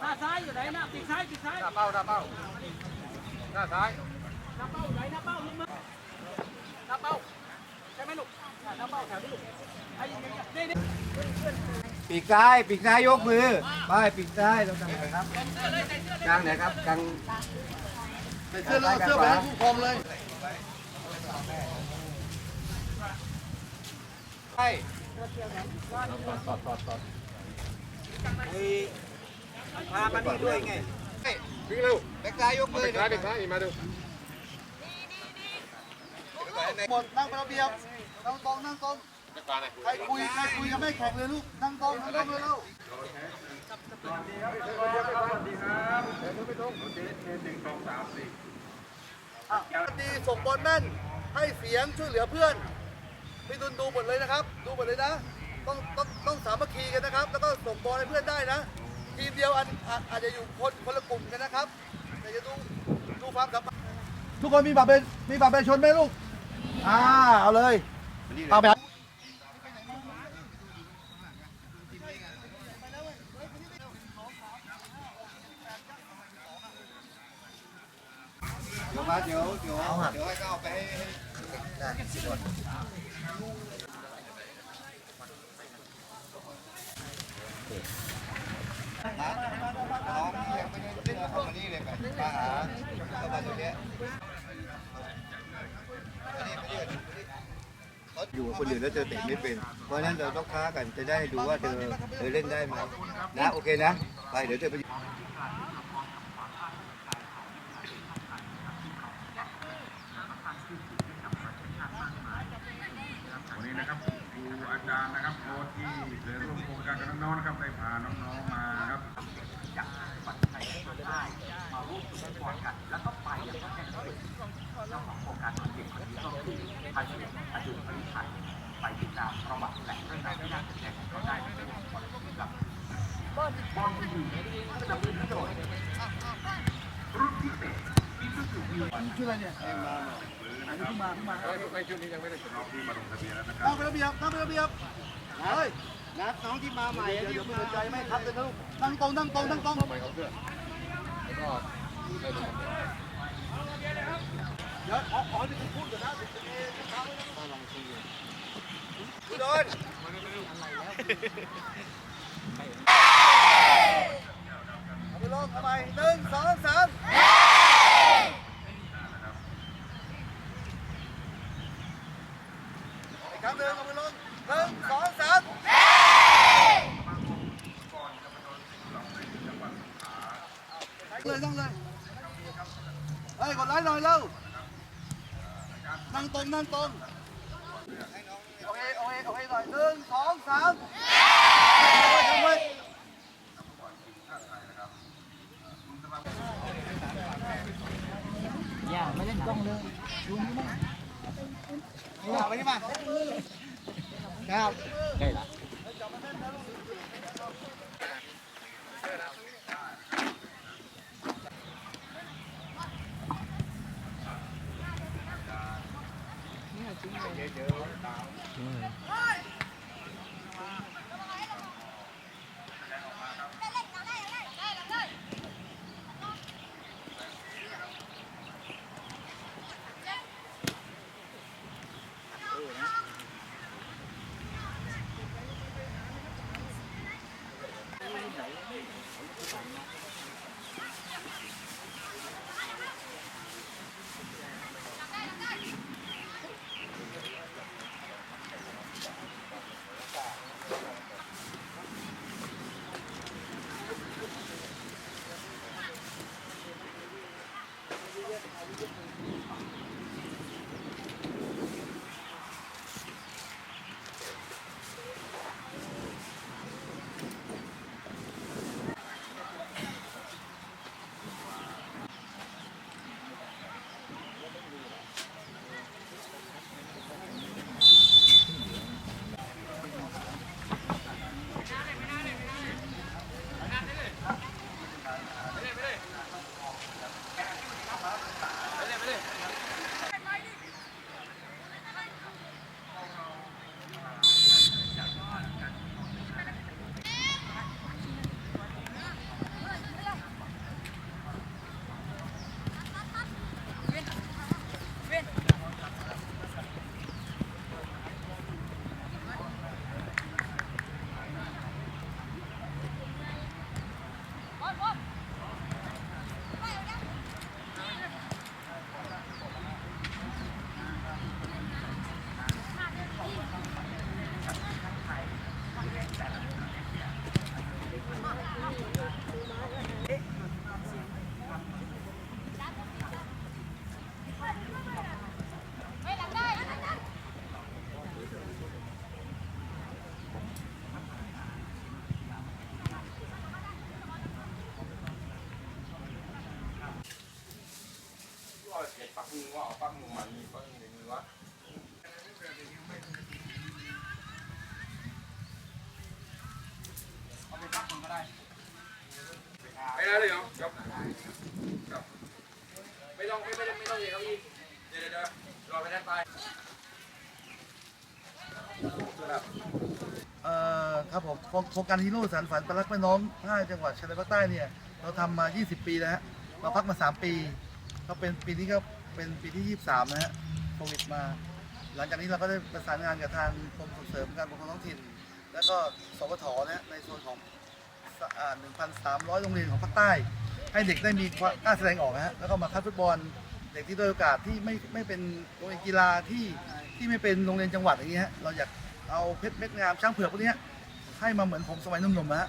หน้าซ้ายอยู่ไหนหน้าปีกซ้ายปีกซ้ายหน้าเป้าหน้าเป้าหน้าซ้ายหน้าเป้าอยู่ไหนหน้าเป้าลงมาหน้าเป้าใช่ไหมลูกหน้าเป้าแถวนี้ลูกไอ้ยิงนี่นี่ปีกซ้ายปีกซ้ายยกมือไปปีกซ้ายเราทำไงครับกลางไหนครับกลางใส่เสื้อเสื้อไปให้ผู้คมเลยใช่ พามานี่ด้วยไงวิ่งเร็วแบ็คซ้ายยกมือเด็กซ้ายเด็กซ้ายมาดูหมดนั่งเป็นระเบียบนั่งตรงนั่งตรงเด็กกลางไหนใครคุยใครคุยยังไม่แข่งเลยลูกนั่งตรงนั่งตรงเลยลูกอะดีส่งบอลแม่นให้เสียงช่วยเหลือเพื่อนพี่ตุนดูหมดเลยนะครับ ดูหมดเลยนะ ต้องต้องต้องสามัคคีกันนะครับ แล้วก็ส่งบอลให้เพื่อนได้นะ ทีมเดียวอันอาอาจจะอยู่คนคนละกลุ่มกันนะครับ แต่จะดูดูความสัมพันธ์ทุกคนมีบัตรเป็นมีบัตรประชาชนไหมลูก อ่า เอาเลย เอาแบบเดี๋ยวมาเดี๋ยวเดี๋ยวเดี๋ยวให้เขาเอาไปให้ได้สิบคน น้องที่ยังไม่ได้เล่นเข้ามานี่เลยไปมาหาเข้ามาตรงเนี้ยอยู่กับคนอื่นแล้วเธอเตะไม่เป็น เพราะฉะนั้นเราต้องค้ากันจะได้ดูว่าเธอเธอเล่นได้ไหมนะโอเคนะ ไปเดี๋ยวเธอไป วันนี้นะครับครูอาจารย์นะครับโค้ชที่เคยร่วมโครงการกับน้องๆนะครับได้พาน้องๆมาครับ ชื่ออะไรเนี่อยอันนี้เพิ่งมาเพิ่งมาในชุดนี้ยังไม่ได้น้องที่มาลงทะเบียนแล้วนะครับนั่งเป็นระเบียบนั่งเป็นระเบียบเฮ้ยนัดน้องที่มาใหม่เดี๋ยวเดี๋ยวไม่สนใจไม่ครับเลยนะลูกนั่งตรงนั่งตรงนั่งตรงไปเขาเสื้อแล้วก็ได้ลงทะเบียนเดี๋ยวขอขอที่คุณพูดก่อนนะ โดนเอาไปลงทำไมหนึ่งสองสามอีกครั้งหนึ่งเอาไปลงหนึ่งสองสามเลยนั่งเลยเฮ้ยกดไลค์หน่อยเร็วนั่งตรงนั่งตรง อเคโอเคโอเคหน่อยหนึ่งสองสามทำไว้ทำไว้อย่าไม่เล่นกล้องเลยดูนี่มั้งเอาไปนี่มาครับได้ละ ไปได้เลยเหรอครับไม่ต้องไม่ต้องไม่ต้องเลยครับพี่เดี๋ยวเดี๋ยวรอไปด้านใต้เอ่อครับผมโครงการฮีโร่สารฝันปรักแม่น้องห้าจังหวัดชายแดนภาคใต้เนี่ยเราทำมา 20 ปีแล้วฮะเราพักมา 3 ปี ก็เป็นปีนี้ก็เป็นปีที่ 23 นะฮะโควิดมา หลังจากนี้เราก็ได้ประสานงานกับทางกรมส่งเสริมการปกครองท้องถิ่น แล้วก็สปทนะในส่วนของ 1,300 โรงเรียนของภาคใต้ ให้เด็กได้มีความกล้าแสดงออกนะฮะแล้วก็มาคัดฟุตบอลเด็กที่ด้อยโอกาสที่ไม่ไม่เป็นโรงเรียนกีฬาที่ที่ไม่เป็นโรงเรียนจังหวัดอย่างเงี้ยฮะเราอยากเอาเพชรเม็ดงามช้างเผือกพวกเนี้ยให้มาเหมือนผมสมัยหนุ่มๆนะฮะ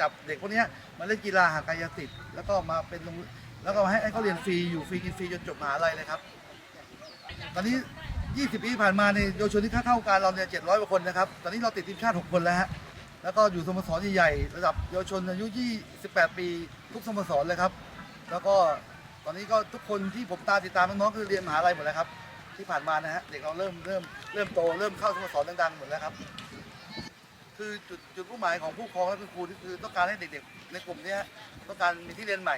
จับเด็กพวกเนี้ยมาเล่นกีฬาหากายสิทธิ์แล้วก็มาเป็นโรงแล้วก็ให้ให้เขาเรียนฟรีอยู่ฟรีกินฟรีจนจบมหาลัยเลยครับ ตอนนี้ 20 ปีที่ผ่านมาในยเยาวชนที่เข้าเข้าการเราเนี่ย700กว่าคนนะครับ ตอนนี้เราติดทีมชาติ 6 คนแล้วฮะ แล้วก็อยู่สโมสรใหญ่ๆระดับเยาวชนอายุ 28 ปี ทุกสโมสรเลยครับ แล้วก็ตอนนี้ก็ทุกคนที่ผมตามติดตามน้องๆคือเรียนมหาลัยหมดแล้วครับ ที่ผ่านมานะฮะเด็กเราเริ่มเริ่มเริ่มโตเริ่มเข้าสโมสรดังๆหมดแล้วครับ คือจุดจุดมุ่งหมายของผู้ปกครองและคุณครูที่คือต้องการให้เด็กๆ ในกลุ่มเนี้ยต้องการมีที่เรียนใหม่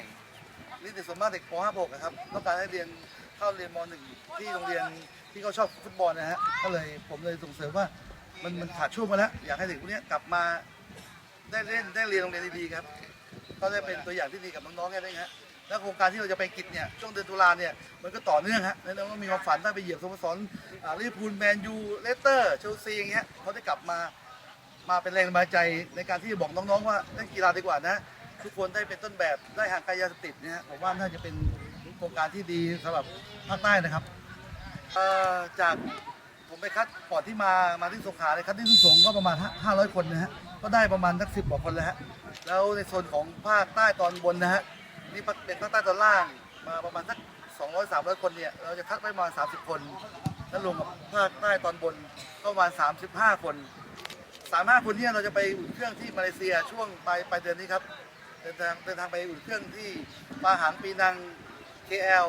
นี่เด็กส่วนมากเด็กป .5 6นะครับต้องการให้เรียนเข้าเรียนม .1 ที่โรงเรียนที่เขาชอบฟุตบอลนะฮะก็เลยผมเลยส่งเสริมว่า มันมันขาดช่วงมาแล้ว อยากให้เด็กพวกเนี้ยกลับมาได้เล่นได้เรียนโรงเรียนดีๆครับ ก็ได้เป็นตัวอย่างที่ดีกับน้องๆแค่นี้ฮะแล้วโครงการที่เราจะไปกิจเนี่ยช่วงเดือนตุลาเนี่ยมันก็ต่อเนื่องฮะแล้วเราก็มีความฝันถ้าไปเหยียบสโมสรอ่าลิเวอร์พูลแมนยูเลสเตอร์เชลซีอย่างเงี้ยเขาได้กลับมามาเป็นแรงบันดาลใจในการที่จะบอกน้องๆว่าเล่นกีฬาดีกว่านะ ทุกคนได้เป็นต้นแบบได้ห่างไกลยาเสพติดเนี่ยฮะผมว่าน่าจะเป็นโครงการที่ดีสำหรับภาคใต้นะครับเอ่อจาก ผมไปคัดก่อนที่มามาที่สงขลาเลยคัดที่ทุ่งสงก็ประมาณ 500 คนนะฮะก็ได้ประมาณสักสิบกว่าคนเลยฮะแล้วในโซนของภาคใต้ตอนบนนะฮะนี่เป็นภาคใต้ตอนล่างมาประมาณสัก200 300 คนเนี่ยเราจะคัดไปประมาณ 30 คนแล้วรวมกับภาคใต้ตอนบนก็ประมาณ 35 คน35คนเนี่ยเราจะไปอุ่นเครื่องที่มาเลเซียช่วงปลายปลายเดือนนี้ครับเดินทางเดินทางไปอุ่นเครื่องที่ปาหางปีนัง KL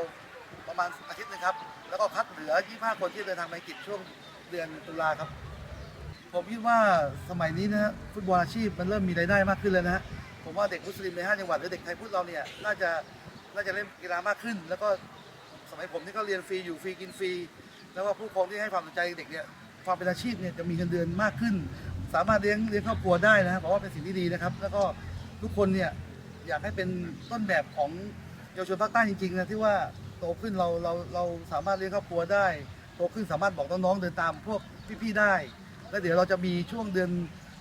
ประมาณอาทิตย์นึงครับ แล้วก็คัดเหลือ 25 คนที่เดินทางไปกิจช่วงเดือนตุลาครับ ผมคิดว่าสมัยนี้นะฮะฟุตบอลอาชีพมันเริ่มมีรายได้มากขึ้นแล้วนะฮะผมว่าเด็กมุสลิมในห้าจังหวัดหรือเด็กไทยพุทธเราเนี่ยน่าจะน่าจะเล่นกีฬามากขึ้น แล้วก็สมัยผมที่ก็เรียนฟรีอยู่ฟรีกินฟรี แล้วก็ผู้ปกครองที่ให้ความสนใจเด็กเนี่ยความเป็นอาชีพเนี่ยจะมีเงินเดือนมากขึ้น สามารถเลี้ยงเลี้ยงครอบครัวได้นะฮะเพราะว่าเป็นสิ่งที่ดีนะครับ แล้วก็ทุกคนเนี่ยอยากให้เป็นต้นแบบของเยาวชนภาคใต้จริงๆนะที่ว่า โตขึ้นเราเราเราสามารถเลี้ยงครอบครัวได้โตขึ้นสามารถบอกน้องๆเดินตามพวกพี่ๆได้ แล้วเดี๋ยวเราจะมีช่วงเดือน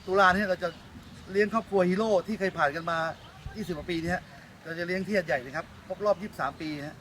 ตุลาเนี่ยเราจะเลี้ยงครอบครัวฮีโร่ที่เคยผ่านกันมา 20กว่าปีเนี่ยเราจะเลี้ยงที่หาดใหญ่นะครับครบรอบ 23 ปีฮะ